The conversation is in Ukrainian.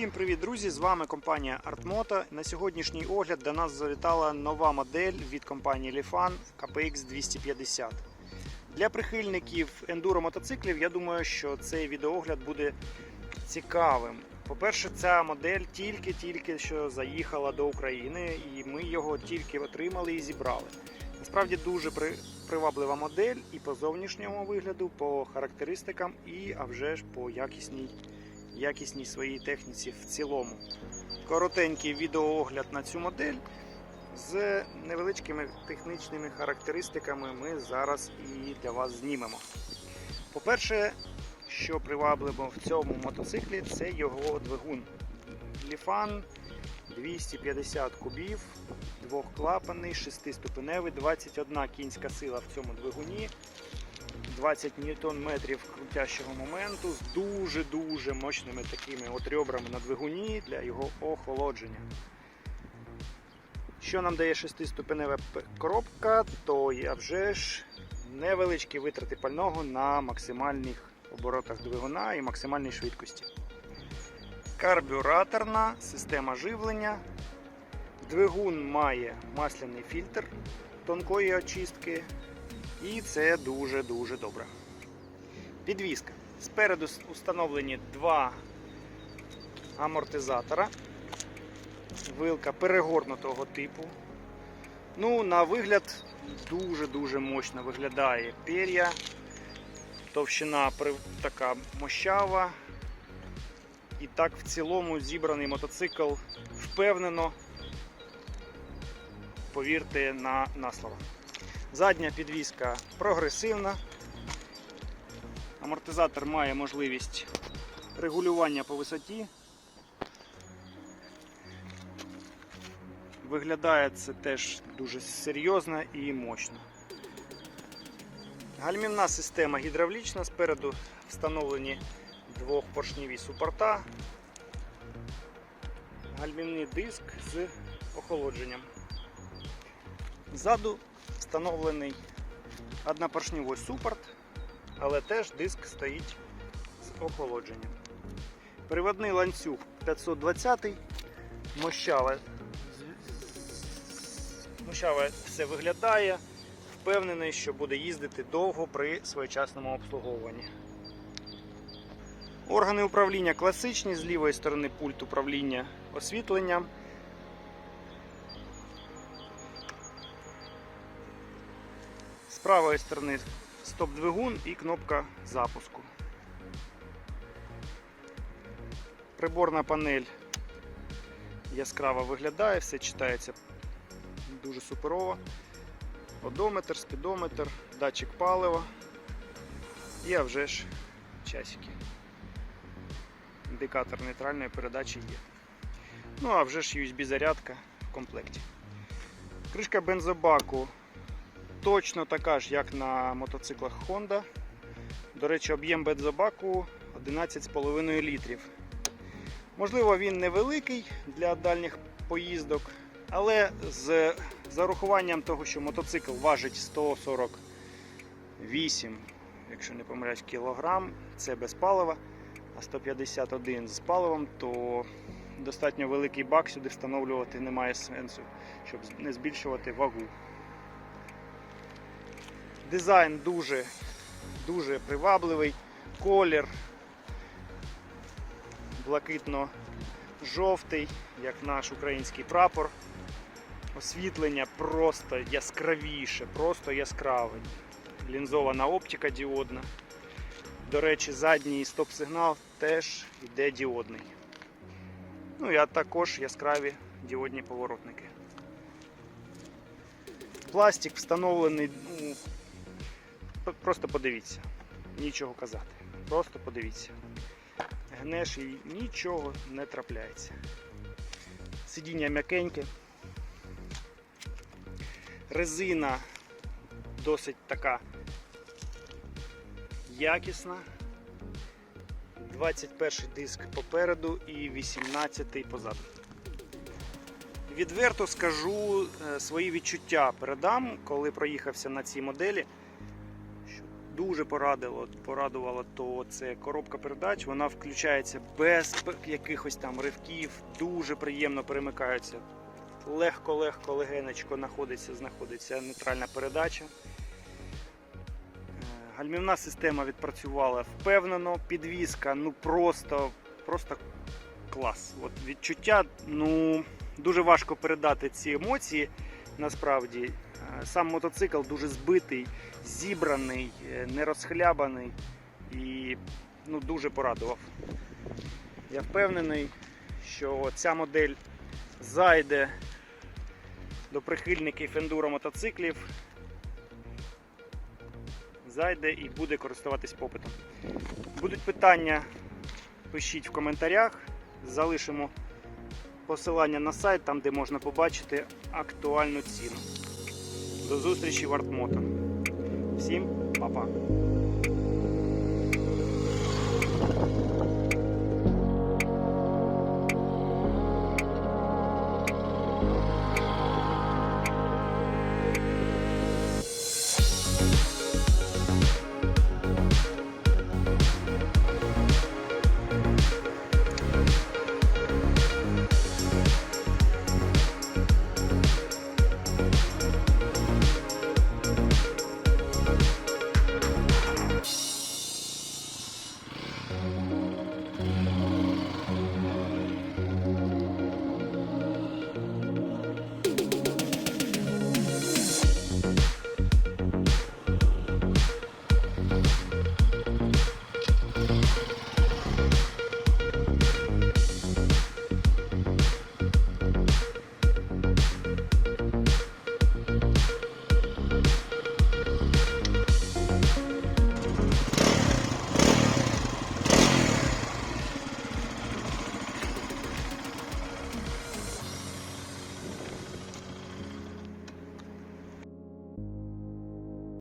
Всім привіт, друзі! З вами компанія Artmoto. На сьогоднішній огляд до нас завітала нова модель від компанії Lifan KPX 250. Для прихильників ендуро мотоциклів я думаю, що цей відеоогляд буде цікавим. По-перше, ця модель тільки-тільки що заїхала до України, і ми його тільки отримали і зібрали. Насправді дуже приваблива модель і по зовнішньому вигляду, по характеристикам, і а вже ж по якісній якісній своїй техніці в цілому. Коротенький відеоогляд на цю модель з невеличкими технічними характеристиками ми зараз і для вас знімемо. По-перше, що привабливо в цьому мотоциклі, це його двигун. Ліфан 250 кубів, двохклапанний, шестиступеневий, 21 кінська сила в цьому двигуні. 20 ньютон метрів крутящого моменту з дуже-дуже мощними такими от ребрами на двигуні для його охолодження. Що нам дає 6-ступенева коробка, то я вже ж невеличкі витрати пального на максимальних оборотах двигуна і максимальній швидкості. Карбюраторна система живлення. Двигун має масляний фільтр тонкої очистки, і це дуже-дуже добре. Підвізка. Спереду установлені два амортизатора. Вилка перегорнутого типу. Ну, на вигляд дуже-дуже мощно виглядає пер'я. Товщина така мощава. І так в цілому зібраний мотоцикл впевнено. Повірте на, на слово. Задня підвіска прогресивна. Амортизатор має можливість регулювання по висоті. Виглядає це теж дуже серйозно і мощно. Гальмівна система гідравлічна, спереду встановлені двохпоршневі супорта. Гальмівний диск з охолодженням. Ззаду встановлений однопоршневий супорт, але теж диск стоїть з охолодженням. Приводний ланцюг 520 мощава. Мощава все виглядає. Впевнений, що буде їздити довго при своєчасному обслуговуванні. Органи управління класичні, з лівої сторони пульт управління освітленням. Правої сторони стоп-двигун і кнопка запуску. Приборна панель яскраво виглядає, все читається дуже суперово. Одометр, спідометр, датчик палива і а вже ж часики. Індикатор нейтральної передачі є. Ну а вже ж USB зарядка в комплекті. Кришка бензобаку точно така ж, як на мотоциклах Honda. До речі, об'єм бензобаку 11,5 літрів. Можливо, він невеликий для дальніх поїздок, але з зарахуванням того, що мотоцикл важить 148, якщо не помиляюсь, кілограм, це без палива, а 151 з паливом, то достатньо великий бак сюди встановлювати немає сенсу, щоб не збільшувати вагу. Дизайн дуже, дуже привабливий. Колір блакитно-жовтий, як наш український прапор. Освітлення просто яскравіше, просто яскраве. Лінзована оптика діодна. До речі, задній стоп-сигнал теж йде діодний. Ну і а також яскраві діодні поворотники. Пластик встановлений ну, П- Просто подивіться. Нічого казати. Просто подивіться. Гнеш і нічого не трапляється. Сидіння м'якеньке. Резина досить така якісна. 21 диск попереду і 18 позаду. Відверто скажу е, свої відчуття передам, коли проїхався на цій моделі. Дуже порадило, порадувало, то це коробка передач. Вона включається без якихось там ривків, дуже приємно перемикаються. Легко-легко, легенечко знаходиться, знаходиться нейтральна передача. Е, Гальмівна система відпрацювала впевнено, підвізка ну просто, просто клас. От відчуття, ну дуже важко передати ці емоції. Насправді, Е, сам мотоцикл дуже збитий, зібраний, е, не розхлябаний і ну, дуже порадував. Я впевнений, що ця модель зайде до прихильників ендуро мотоциклів, зайде і буде користуватись попитом. Будуть питання, пишіть в коментарях, залишимо посилання на сайт, там де можна побачити актуальну ціну. До зустрічі в Артмото. Всім па-па!